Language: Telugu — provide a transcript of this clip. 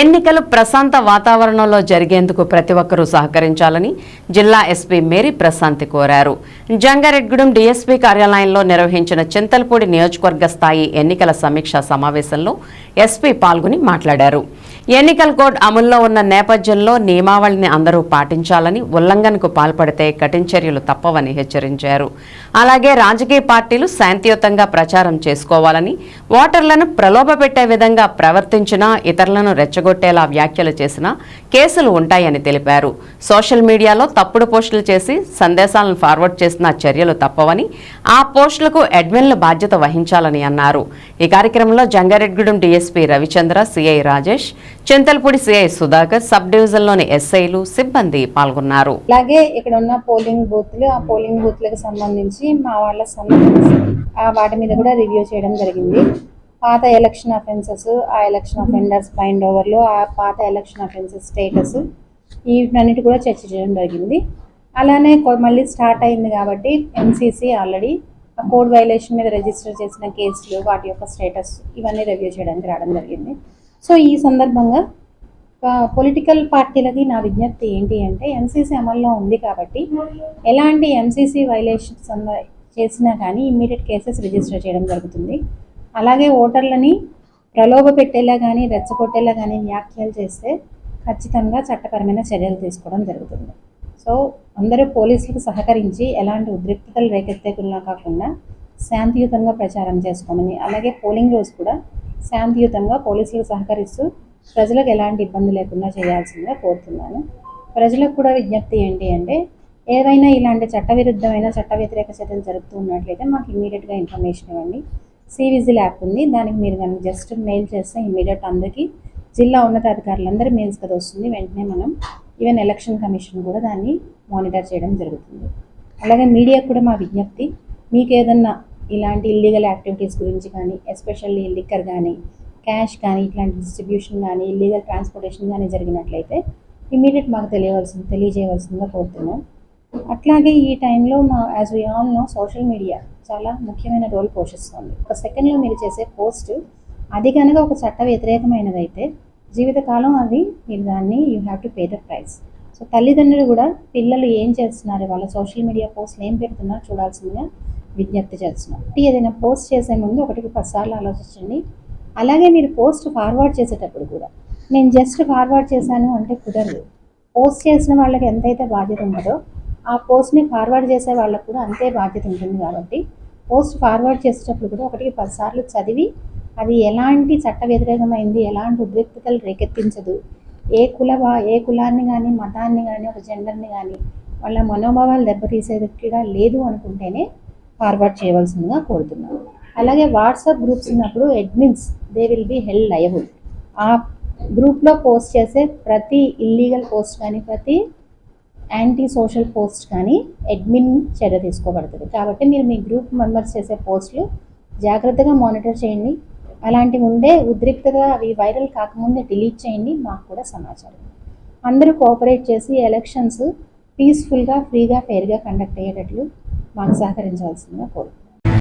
ఎన్నికలు ప్రశాంత వాతావరణంలో జరిగేందుకు ప్రతి ఒక్కరూ సహకరించాలని జిల్లా ఎస్పీ మేరీ ప్రశాంతి కోరారు. జంగారెడ్గూడెం డీఎస్పీ కార్యాలయంలో నిర్వహించిన చింతలపూడి నియోజకవర్గ స్థాయి ఎన్నికల సమీక్షా సమావేశంలో ఎస్పీ పాల్గొని మాట్లాడారు. ఎన్నికల కోడ్ అమల్లో ఉన్న నేపథ్యంలో నియమావళిని అందరూ పాటించాలని ఉల్లంఘనకు పాల్పడితే కఠిన చర్యలు తప్పవని హెచ్చరించారు. అలాగే రాజకీయ పార్టీలు శాంతియుతంగా ప్రచారం చేసుకోవాలని ఓటర్లను ప్రలోభపెట్టే విధంగా ప్రవర్తించినా ఇతరులను రెచ్చగొట్టేలా వ్యాఖ్యలు చేసినా కేసులు ఉంటాయని తెలిపారు. సోషల్ మీడియాలో తప్పుడు పోస్టులు చేసి సందేశాలను ఫార్వర్డ్ చేసిన చర్యలు తప్పవని ఆ పోస్టులకు అడ్మిన్లు బాధ్యత వహించాలని అన్నారు. ఈ కార్యక్రమంలో Jangareddygudem DSP Ravichandra CI Rajesh Chintalapudi CI Sudhakar sub డివిజన్లోని ఎస్ఐలు సిబ్బంది పాల్గొన్నారు. అలాగే ఇక్కడ ఉన్న పోలింగ్ బూత్లు ఆ పోలింగ్ బూత్లకు సంబంధించి మా వాళ్ళ ఆ వాటి మీద కూడా రివ్యూ చేయడం జరిగింది. పాత ఎలక్షన్ అఫెన్సెస్ ఆ ఎలక్షన్ అఫెండర్స్ బైండ్ ఓవర్లు ఆ పాత ఎలక్షన్ అఫెన్సెస్ స్టేటస్ వీటన్నిటి కూడా చర్చ చేయడం జరిగింది. అలానే మళ్ళీ స్టార్ట్ అయింది కాబట్టి ఎంసీసీ ఆల్రెడీ ఆ కోడ్ వైలేషన్ మీద రిజిస్టర్ చేసిన కేసులు వాటి యొక్క స్టేటస్ ఇవన్నీ రివ్యూ చేయడానికి రావడం జరిగింది. సో ఈ సందర్భంగా పొలిటికల్ పార్టీలకి నా విజ్ఞప్తి ఏంటి అంటే ఎంసీసీ అమల్లో ఉంది కాబట్టి ఎలాంటి ఎంసీసీ వైలేషన్స్ చేసినా కానీ ఇమ్మీడియట్ కేసెస్ రిజిస్టర్ చేయడం జరుగుతుంది. అలాగే ఓటర్లని ప్రలోభ పెట్టేలా కానీ రెచ్చగొట్టేలా కానీ వ్యాఖ్యలు చేస్తే ఖచ్చితంగా చట్టపరమైన చర్యలు తీసుకోవడం జరుగుతుంది. సో అందరూ పోలీసులకు సహకరించి ఎలాంటి ఉద్రిక్తతలు రేకెత్తేకుండా కాకుండా శాంతియుతంగా ప్రచారం చేసుకోమని అలాగే పోలింగ్ రోజు కూడా శాంతియుతంగా పోలీసులకు సహకరిస్తూ ప్రజలకు ఎలాంటి ఇబ్బంది లేకుండా చేయాల్సిందిగా కోరుతున్నాను. ప్రజలకు కూడా విజ్ఞప్తి ఏంటి అంటే ఏవైనా ఇలాంటి చట్టవిరుద్ధమైన చట్ట వ్యతిరేక చర్యలు జరుగుతూ ఉన్నట్లయితే మాకు ఇమీడియట్గా ఇన్ఫర్మేషన్ ఇవ్వండి. సివిజిల్ యాప్ ఉంది. దానికి మీరు కనుక జస్ట్ మెయిల్ చేస్తే ఇమీడియట్ అందరికీ జిల్లా ఉన్నతాధికారులందరూ మెయిల్స్ కదా వస్తుంది. వెంటనే మనం ఈవెన్ ఎలక్షన్ కమిషన్ కూడా దాన్ని మానిటర్ చేయడం జరుగుతుంది. అలాగే మీడియా కూడా మా విజ్ఞప్తి మీకు ఏదన్నా ఇలాంటి ఇల్లీగల్ యాక్టివిటీస్ గురించి కానీ ఎస్పెషల్లీ లిక్కర్ కానీ క్యాష్ కానీ ఇట్లాంటి డిస్ట్రిబ్యూషన్ కానీ ఇల్లీగల్ ట్రాన్స్పోర్టేషన్ కానీ జరిగినట్లయితే ఇమీడియట్ మాకు తెలియవలసింది తెలియజేయవలసిందిగా కోరుతున్నాం. అట్లాగే ఈ టైంలో మా as we all know social media చాలా ముఖ్యమైన రోల్ పోషిస్తుంది. ఒక సెకండ్లో మీరు చేసే పోస్ట్ అది కనుక ఒక చట్ట వ్యతిరేకమైనదైతే జీవితకాలం అది మీరు దాన్ని you have to pay the price so తల్లిదండ్రులు కూడా పిల్లలు ఏం చేస్తున్నారు? వాళ్ళ సోషల్ మీడియా పోస్ట్లు ఏం పెడుతున్నారో చూడాల్సిందిగా విజ్ఞప్తి చేస్తున్నారు ఏదైనా పోస్ట్ చేసే ముందు ఒకటికి పదిసార్లు ఆలోచించండి. అలాగే మీరు పోస్ట్ ఫార్వర్డ్ చేసేటప్పుడు కూడా. నేను జస్ట్ ఫార్వర్డ్ చేశాను అంటే కుదరదు. పోస్ట్ చేసిన వాళ్ళకి ఎంతైతే బాధ్యత ఉంటుందో ఆ పోస్ట్ని ఫార్వర్డ్ చేసే వాళ్ళకు కూడా అంతే బాధ్యత ఉంటుంది కాబట్టి పోస్ట్ ఫార్వర్డ్ చేసేటప్పుడు కూడా ఒకటికి పదిసార్లు చదివి అది ఎలాంటి చట్ట వ్యతిరేకమైంది ఎలాంటి ఉద్రిక్తతలు రేకెత్తించదు. ఏ కుల ఏ కులాన్ని కానీ మతాన్ని కానీ ఒక జెండర్ని కానీ వాళ్ళ మనోభావాలు దెబ్బతీసేదిగా లేదు అనుకుంటేనే ఫార్వర్డ్ చేయవలసిందిగా కోరుతున్నాను. అలాగే వాట్సాప్ గ్రూప్స్ ఉన్నప్పుడు admins they will be held liable ఆ గ్రూప్లో పోస్ట్ చేసే ప్రతి ఇల్లీగల్ పోస్ట్ కానీ ప్రతి యాంటీ సోషల్ పోస్ట్ కానీ అడ్మిన్ చర్య తీసుకోబడుతుంది. కాబట్టి మీరు మీ గ్రూప్ మెంబర్స్ చేసే పోస్టులు జాగ్రత్తగా మానిటర్ చేయండి. అలాంటివి ఉండే ఉద్రిక్తగా అవి వైరల్ కాకముందే డిలీట్ చేయండి. మాకు కూడా సమాచారం. అందరూ కోఆపరేట్ చేసి ఎలక్షన్స్ పీస్ఫుల్గా ఫ్రీగా ఫెయిర్గా కండక్ట్ అయ్యేటట్లు మాకు సహకరించాల్సిందిగా కోరుతున్నాను